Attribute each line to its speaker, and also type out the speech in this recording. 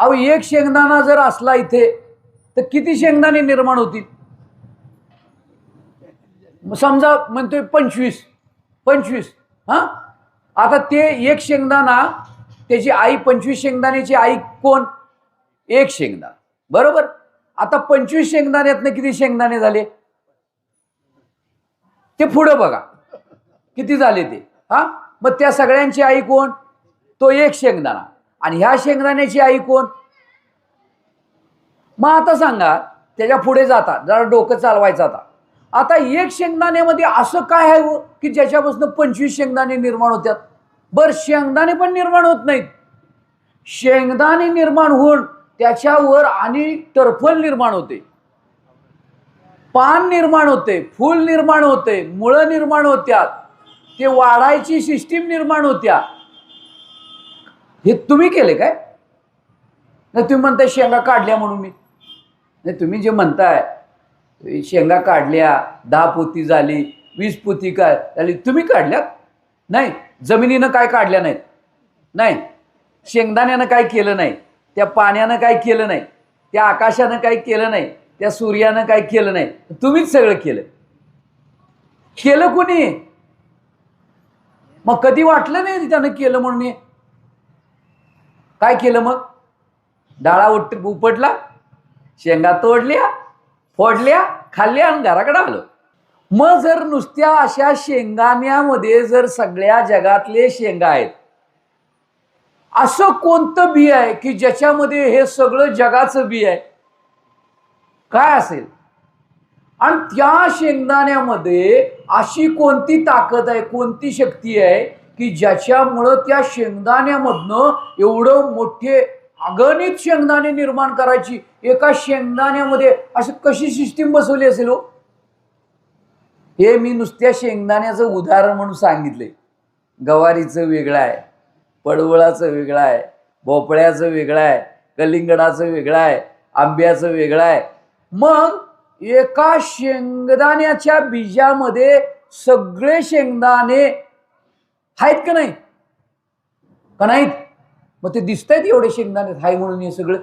Speaker 1: अहो एक शेंगदाणा जर असला इथे तर किती शेंगदाणे निर्माण होतील? समजा म्हणतोय पंचवीस पंचवीस हां? आता ते एक शेंगदाणा त्याची आई पंचवीस शेंगदाण्याची आई कोण? एक शेंगदाणा. बरोबर? आता पंचवीस शेंगदाण्यातनं किती शेंगदाणे झाले? ते पुढं बघा. किती झाले ते? हा? मग त्या सगळ्यांची आई कोण? तो एक शेंगदाणा. आणि ह्या शेंगदाण्याची आई कोण? मग आता सांगा त्याच्या पुढे जाता जरा डोकं चालवायचं आता. आता एक शेंगदाण्यामध्ये असं काय आहे हो, की ज्याच्यापासून पंचवीस शेंगदाणे निर्माण होतात? बर शेंगदाणे पण निर्माण होत नाहीत. शेंगदाणे निर्माण होऊन त्याच्यावर आणि टरफल निर्माण होते. पान निर्माण होते फूल निर्माण होते मुळं निर्माण होत्यात. ते वाढायची सिस्टीम निर्माण होत्या. हे तुम्ही केले काय? नाही तुम्ही म्हणताय शेंगा काढल्या म्हणून मी. नाही तुम्ही जे म्हणताय शेंगा काढल्या दहा पोती झाली वीस पोती काय झाली तुम्ही काढल्या नाही जमिनीनं काय काढल्या नाहीत? नाही शेंगदाण्यानं काय केलं नाही त्या पाण्यानं काय केलं नाही त्या आकाशानं काय केलं नाही त्या सूर्यानं काय केलं नाही तुम्हीच सगळं केलं. केलं कोणी? मग कधी वाटलं नाही त्यानं केलं म्हणून काय केलं मग? डाळा उठ उपटला शेंगा तोडल्या फोडल्या खाल्ल्या आणि घराकडे आलो. मग जर नुसत्या अशा शेंगाण्यामध्ये जर सगळ्या जगातले शेंगा आहेत असं कोणतं बी आहे की ज्याच्यामध्ये हे सगळं जगाचं बी आहे? काय असेल? आणि त्या शेंगदाण्यामध्ये अशी कोणती ताकद आहे कोणती शक्ती आहे की ज्याच्यामुळं त्या शेंगदाण्यामधनं एवढं मोठे अगणित शेंगदाणे निर्माण करायची. एका शेंगदाण्यामध्ये अशी कशी सिस्टीम बसवली असेल हो? हे मी नुसत्या शेंगदाण्याचं उदाहरण म्हणून सांगितले गवारीचं वेगळं आहे पडवळाचं वेगळं आहे भोपळ्याचं वेगळं आहे कलिंगडाचं वेगळं आहे आंब्याचं वेगळं आहे. मग एका शेंगदाण्याच्या बीजामध्ये सगळे शेंगदाणे आहेत का नाही? का नाहीत? मग ते दिसत आहेत एवढे शेंगदाणे हाय म्हणून हे सगळं.